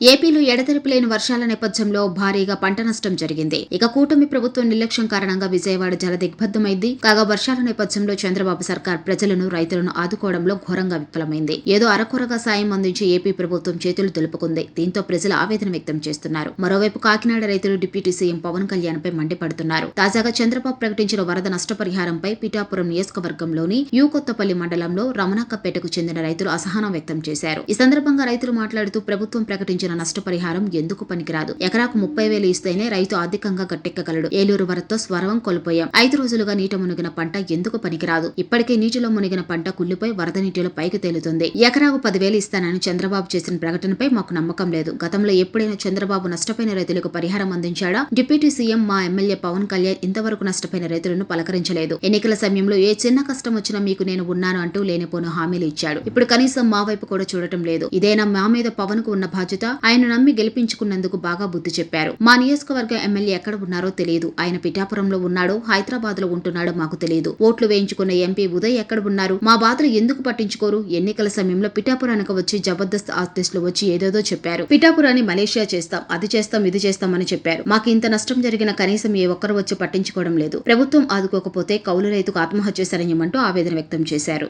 ఏపీలో ఎడతెరిపి లేని వర్షాల నేపథ్యంలో భారీగా పంట నష్టం జరిగింది. ఇక కూటమి ప్రభుత్వం నిర్లక్ష్యం కారణంగా విజయవాడ జల దిగ్బద్దమైంది కాగా వర్షాల నేపథ్యంలో చంద్రబాబు సర్కార్ ప్రజలను రైతులను ఆదుకోవడంలో ఘోరంగా విఫలమైంది. ఏదో అరకొరగా సాయం అందించి ఏపీ ప్రభుత్వం చేతులు దులుపుకుంది. దీంతో ప్రజలు ఆవేదన వ్యక్తం చేస్తున్నారు. మరోవైపు కాకినాడ రైతులు డిప్యూటీ సీఎం పవన్ కళ్యాణ్ పై మండిపడుతున్నారు. తాజాగా చంద్రబాబు ప్రకటించిన వరద నష్టపరిహారంపై పిఠాపురం నియోజకవర్గంలోని యూకొత్తపల్లి మండలంలో రమణాకపేటకు చెందిన రైతులు అసహనం వ్యక్తం చేశారు. ఈ సందర్భంగా రైతులు మాట్లాడుతూ ప్రభుత్వం ప్రకటించిన నష్టపరిహారం ఎందుకు పనికిరాదు? ఎకరాకు ముప్పై వేలు ఇస్తేనే రైతు ఆర్థికంగా గట్టెక్కగలడు. ఏలూరు వరదతో స్వరవం కోల్పోయాం. ఐదు రోజులుగా నీట మునిగిన పంట ఎందుకు పనికిరాదు? ఇప్పటికే నీటిలో మునిగిన పంట కుళ్ళిపోయి వరద నీటిలో పైకి తేలుతుంది. ఎకరాకు పదివేలు ఇస్తానని చంద్రబాబు చేసిన ప్రకటనపై మాకు నమ్మకం లేదు. గతంలో ఎప్పుడైనా చంద్రబాబు నష్టపోయిన రైతులకు పరిహారం అందించాడా? డిప్యూటీ సీఎం మా ఎమ్మెల్యే పవన్ కళ్యాణ్ ఇంతవరకు నష్టపోయిన రైతులను పలకరించలేదు. ఎన్నికల సమయంలో ఏ చిన్న కష్టం వచ్చినా మీకు నేను ఉన్నాను అంటూ లేనిపోను హామీలు ఇచ్చాడు. ఇప్పుడు కనీసం మా వైపు కూడా చూడటం లేదు. ఇదేనా మా మీద పవన్కు ఉన్న బాధ్యత? ఆయన నమ్మి గెలిపించుకున్నందుకు బాగా బుద్ధి చెప్పారు. మా నియోజకవర్గ ఎమ్మెల్యే ఎక్కడ ఉన్నారో తెలియదు. ఆయన పిఠాపురంలో ఉన్నాడో హైదరాబాద్లో ఉంటున్నాడో మాకు తెలియదు. ఓట్లు వేయించుకున్న ఎంపీ ఉదయ్ ఎక్కడ ఉన్నారు? మా బాధలు ఎందుకు పట్టించుకోరు? ఎన్నికల సమయంలో పిఠాపురానికి వచ్చి జబర్దస్త్ ఆర్టిస్టులు వచ్చి ఏదేదో చెప్పారు. పిఠాపురాన్ని మలేషియా చేస్తాం అది చేస్తాం ఇది చేస్తామని చెప్పారు. మాకు ఇంత నష్టం జరిగిన కనీసం ఏ ఒక్కరు వచ్చి పట్టించుకోవడం లేదు. ప్రభుత్వం ఆదుకోకపోతే కౌలు రైతుకు ఆత్మహత్య సరణ్యమంటూ ఆవేదన వ్యక్తం చేశారు.